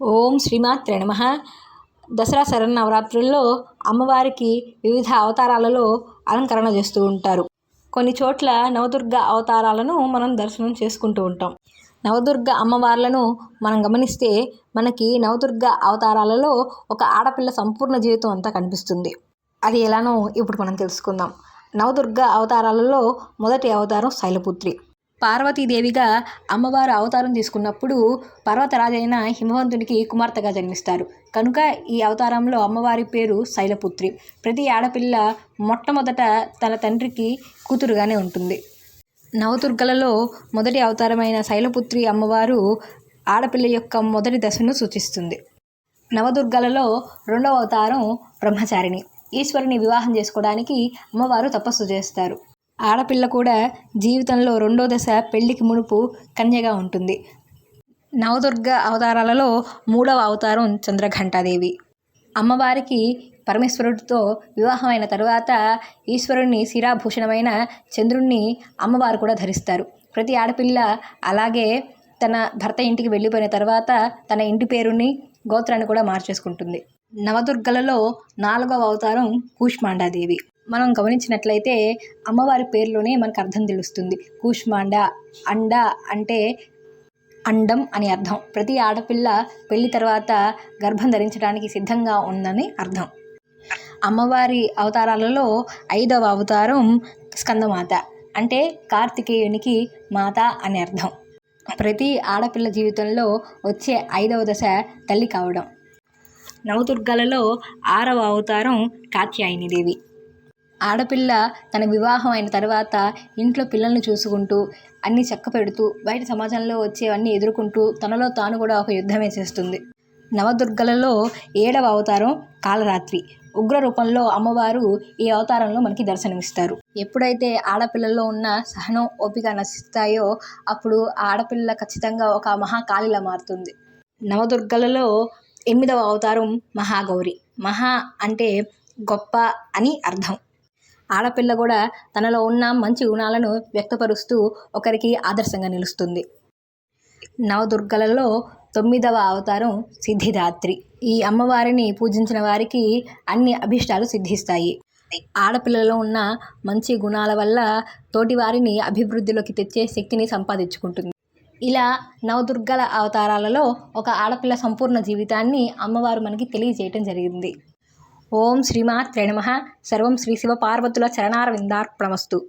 ఓం శ్రీమాత్రే నమ. దసరా శరన్నవరాత్రుల్లో అమ్మవారికి వివిధ అవతారాలలో అలంకరణ చేస్తూ ఉంటారు. కొన్ని చోట్ల నవదుర్గ అవతారాలను మనం దర్శనం చేసుకుంటూ ఉంటాం. నవదుర్గ అమ్మవార్లను మనం గమనిస్తే మనకి నవదుర్గ అవతారాలలో ఒక ఆడపిల్ల సంపూర్ణ జీవితం అంతా కనిపిస్తుంది. అది ఎలానో ఇప్పుడు మనం తెలుసుకుందాం. నవదుర్గ అవతారాలలో మొదటి అవతారం శైలపుత్రి. పార్వతీదేవిగా అమ్మవారు అవతారం తీసుకున్నప్పుడు పర్వతరాజైన హిమవంతునికి కుమార్తెగా జన్మిస్తారు. కనుక ఈ అవతారంలో అమ్మవారి పేరు శైలపుత్రి. ప్రతి ఆడపిల్ల మొట్టమొదట తన తండ్రికి కూతురుగానే ఉంటుంది. నవదుర్గలలో మొదటి అవతారమైన శైలపుత్రి అమ్మవారు ఆడపిల్ల యొక్క మొదటి దశను సూచిస్తుంది. నవదుర్గలలో రెండవ అవతారం బ్రహ్మచారిణి. ఈశ్వరుని వివాహం చేసుకోవడానికి అమ్మవారు తపస్సు చేస్తారు. ఆడపిల్ల కూడా జీవితంలో రెండో దశ పెళ్ళికి మునుపు కన్యగా ఉంటుంది. నవదుర్గ అవతారాలలో మూడవ అవతారం చంద్రఘంటాదేవి. అమ్మవారికి పరమేశ్వరుడితో వివాహమైన తరువాత ఈశ్వరుణ్ణి శిరాభూషణమైన చంద్రుణ్ణి అమ్మవారు కూడా ధరిస్తారు. ప్రతి ఆడపిల్ల అలాగే తన భర్త ఇంటికి వెళ్ళిపోయిన తర్వాత తన ఇంటి పేరుని గోత్రాన్ని కూడా మార్చేసుకుంటుంది. నవదుర్గలలో నాలుగవ అవతారం కూష్మాండాదేవి. మనం గమనించినట్లయితే అమ్మవారి పేరులోనే మనకు అర్థం తెలుస్తుంది. కూష్మాండ అండ అంటే అండం అని అర్థం. ప్రతి ఆడపిల్ల పెళ్ళి తర్వాత గర్భం ధరించడానికి సిద్ధంగా ఉందని అర్థం. అమ్మవారి అవతారాలలో ఐదవ అవతారం స్కందమాత అంటే కార్తికేయునికి మాత అని అర్థం. ప్రతి ఆడపిల్ల జీవితంలో వచ్చే ఐదవ దశ తల్లి కావడం. నవదుర్గలలో ఆరవ అవతారం కాత్యాయనిదేవి ఆడపిల్ల తన వివాహం అయిన తర్వాత ఇంట్లో పిల్లల్ని చూసుకుంటూ అన్నీ చక్క పెడుతూ బయట సమాజంలో వచ్చేవన్నీ ఎదుర్కొంటూ తనలో తాను కూడా ఒక యుద్ధమే చేస్తుంది. నవదుర్గలలో ఏడవ అవతారం కాలరాత్రి. ఉగ్ర రూపంలో అమ్మవారు ఈ అవతారంలో మనకి దర్శనమిస్తారు. ఎప్పుడైతే ఆడపిల్లల్లో ఉన్న సహనం ఓపిక నశిస్తాయో అప్పుడు ఆ ఆడపిల్ల ఖచ్చితంగా ఒక మహాకాళిలా మారుతుంది. నవదుర్గలలో ఎనిమిదవ అవతారం మహాగౌరి. మహా అంటే గొప్ప అని అర్థం. ఆడపిల్ల కూడా తనలో ఉన్న మంచి గుణాలను వ్యక్తపరుస్తూ ఒకరికి ఆదర్శంగా నిలుస్తుంది. నవదుర్గలలో తొమ్మిదవ అవతారం సిద్ధిదాత్రి. ఈ అమ్మవారిని పూజించిన వారికి అన్ని అభిష్టాలు సిద్ధిస్తాయి. ఆడపిల్లలో ఉన్న మంచి గుణాల వల్ల తోటి వారిని అభివృద్ధిలోకి తెచ్చే శక్తిని సంపాదించుకుంటుంది. ఇలా నవదుర్గల అవతారాలలో ఒక ఆడపిల్ల సంపూర్ణ జీవితాన్ని అమ్మవారు మనకి తెలియజేయటం జరిగింది. ఓం శ్రీమాత్రే నమ. సర్వం శ్రీ శివ పార్వతుల చరణారవిందార్పణమస్తు.